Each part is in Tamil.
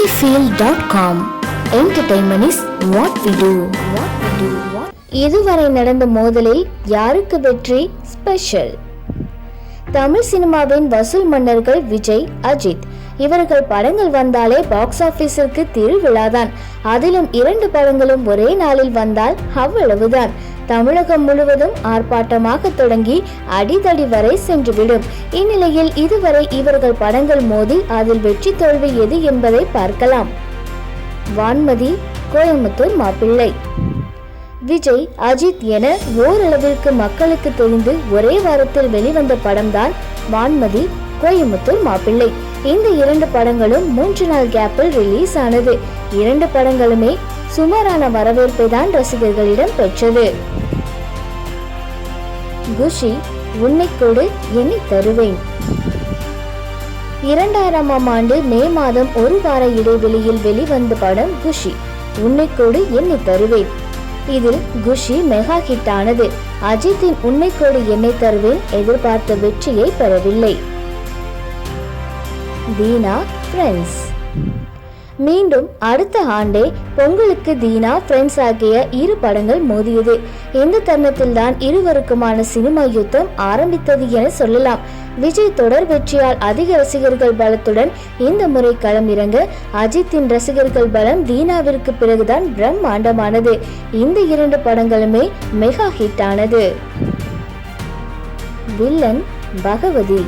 cinefield.com entertainment is what we do. What we do. what இதுவரை நடந்த மோதலில் யாருக்கு வெற்றி ஸ்பெஷல் தமிழ் சினிமாவின் வசூல் மன்னர்கள் விஜய் அஜித். இவர்கள் படங்கள் வந்தாலே பாக்ஸ் ஆபீஸிற்கு திருவிழாதான். அதிலும் இரண்டு படங்களும் ஒரே நாளில் வந்தால் அவ்வளவுதான். தமிழகம் முழுவதும் ஆர்ப்பாட்டமாக தொடங்கி அடிதடி வரை சென்றுவிடும். இந்நிலையில் இதுவரை இவர்கள் படங்கள் மோதி அதில் வெற்றி தோல்வி எது என்பதை பார்க்கலாம். வான்மதி கோயம்புத்தூர் மாப்பிள்ளை. விஜய் அஜித் என ஓரளவிற்கு மக்களுக்கு தெரிந்து ஒரே வாரத்தில் வெளிவந்த படம்தான் வான்மதி கோயம்புத்தூர் மாப்பிள்ளை. இந்த இரண்டு படங்களும் மூன்று நாள் கேப்பில் ரிலீஸ் ஆனது. இரண்டு படங்களுமே சுமாரான வரவேற்பை தான் ரசிகர்களிடம் பெற்றது. குஷி உன்னை கொடு என்னை தருவேன். இரண்டாயிரமாம் ஆண்டு மே மாதம் ஒரு வார இடைவெளியில் வெளிவந்த படம் குஷி உன்னை கொடு என்னை தருவேன். இதில் குஷி மெகா ஹிட் ஆனது. அஜித்தின் உன்னை கொடு என்னை தருவேன் எதிர்பார்த்த வெற்றியை பெறவில்லை. தீனா ஃப்ரெண்ட்ஸ் மீண்டும் அடுத்த ஆண்டே பொங்கலுக்கு தீனா ஃப்ரெண்ட்ஸ் ஆகிய இரு படங்கள் மோதியது. இந்த தருணத்தில் தான் இருவருக்குமான சினிமா யுத்தம் ஆரம்பித்தது என சொல்லலாம். விஜய் தொடர் வெற்றியால் அதிக ரசிகர்கள் பலத்துடன் இந்த முறை களம் இறங்க அஜித்தின் ரசிகர்கள் பலம் தீனாவிற்கு பிறகுதான் பிரம்மாண்டமானது. இந்த இரண்டு படங்களுமே மெகா ஹிட் ஆனது. வில்லன் பகவதி.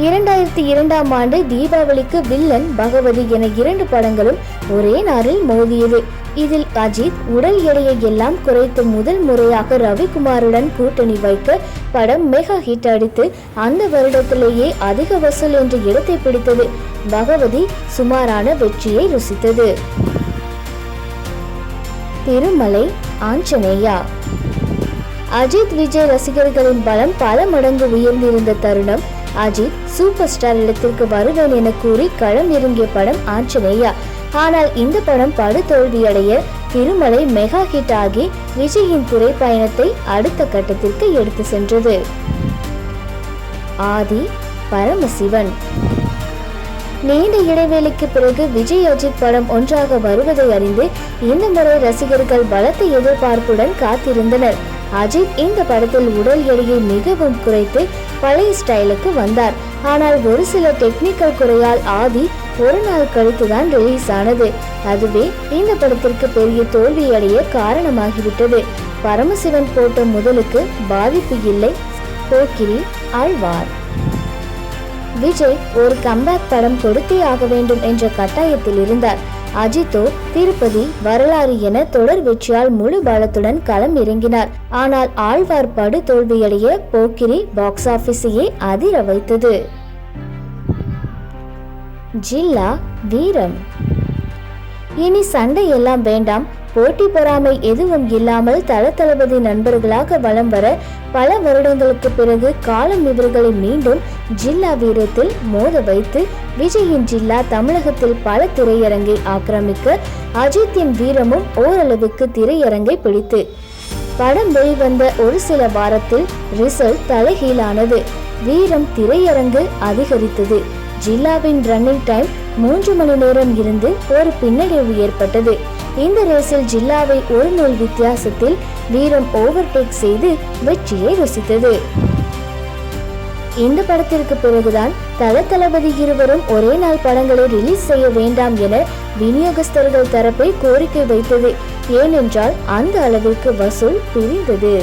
இரண்டாயிரத்தி இரண்டாம் ஆண்டு தீபாவளிக்கு வில்லன் பகவதி என இரண்டு படங்களும் ஒரே நாளில் மோதியது. இதில் அஜித் உடல் எடையை எல்லாம் குறைத்து முதல் முறையாக ரவிக்குமாருடன் கூட்டணி வைக்க படம் மெகா ஹிட் அடித்து அந்த வருடத்திலேயே அதிக வசூல் என்ற இடத்தை பிடித்தது. பகவதி சுமாரான வெற்றியை ருசித்தது. திருமலை ஆஞ்சநேயா. அஜித் விஜய் ரசிகர்களின் பலம் பல மடங்கு உயர்ந்திருந்த தருணம் அஜித் சூப்பர் ஸ்டார் இடத்திற்கு வருவேன் என கூறி களம் இறங்கிய படம் ஆஞ்சநேயா. ஆனால் இந்த படம் படுதோல்வியடைய திருமலை மெகா ஹிட் ஆகி விஜயின் திரைப்பயணத்தை அடுத்த கட்டத்திற்கு எடுத்து சென்றது. ஆதி பரமசிவன். நீண்ட இடைவேளைக்கு பிறகு விஜய் அஜித் படம் ஒன்றாக வருவதை அறிந்து இந்த முறை ரசிகர்கள் பலத்த எதிர்பார்ப்புடன் காத்திருந்தனர். அஜித் இந்த படத்தில் உடல் எடையை மிகவும் குறைத்து பழைய ஸ்டைலுக்கு வந்தார். ஆனால் ஒரு சில டெக்னிக்கல் குறையால் ஆதி ஒரு நாள் கழித்து தான் ரிலீஸ் ஆனது. அதுவே இந்த படத்திற்கு பெரிய தோல்வியடைய காரணமாகிவிட்டது. பரமசிவன் போட்ட முதலுக்கு பாதிப்பு இல்லை. போக்கிரி ஆழ்வார். விஜய் ஒரு கம்பேக் படம் கொடுத்தே ஆக வேண்டும் என்ற கட்டாயத்தில் இருந்தார். அஜித்தோ திருப்பதி வரலாறு என தொடர் வெற்றியால் முழு பலத்துடன் களம் இறங்கினார் ஆனால் ஆழ்வார் படு தோல்வியடைய போக்கிரி பாக்ஸ் ஆபீஸையே அதிர வைத்தது. ஜில்லா வீரம். இனி சண்டை எல்லாம் வேண்டாம். போட்டி பொறாமை எதுவும் இல்லாமல் தல தளபதி நண்பர்களாக வலம் வர பல வருடங்களுக்கு பிறகு காலம் இவர்களை மீண்டும் ஜில்லா வீரத்தில் மோத வைத்து விஜயின் ஜில்லா தமிழகத்தில் பல திரையரங்கை ஆக்கிரமிக்க அஜித்தின் வீரமும் ஓரளவுக்கு திரையரங்கை பிடித்து. படம் வெளிவந்த ஒரு சில வாரத்தில் ரிசல்ட் தலைகீழானது. வீரம் திரையரங்கு அதிகரித்தது. ஜில்லாவின் ரன்னிங் டைம் மூன்று மணி நேரம் இருந்து ஒரு பின்னடைவு ஏற்பட்டது. இந்த ரேஸில் ஜில்லாவை ஒரு நூல் வித்தியாசத்தில் வீரம் ஓவர்டேக் செய்து வெற்றியை ருசித்தது. இந்த படத்திற்கு பிறகுதான் தல தளபதி இருவரும் ஒரே நாள் படங்களை ரிலீஸ் செய்ய வேண்டாம் என விநியோகஸ்தர்கள் தரப்பை கோரிக்கை வைத்தது. ஏனென்றால் அந்த அளவிற்கு வசூல் பிரிந்தது.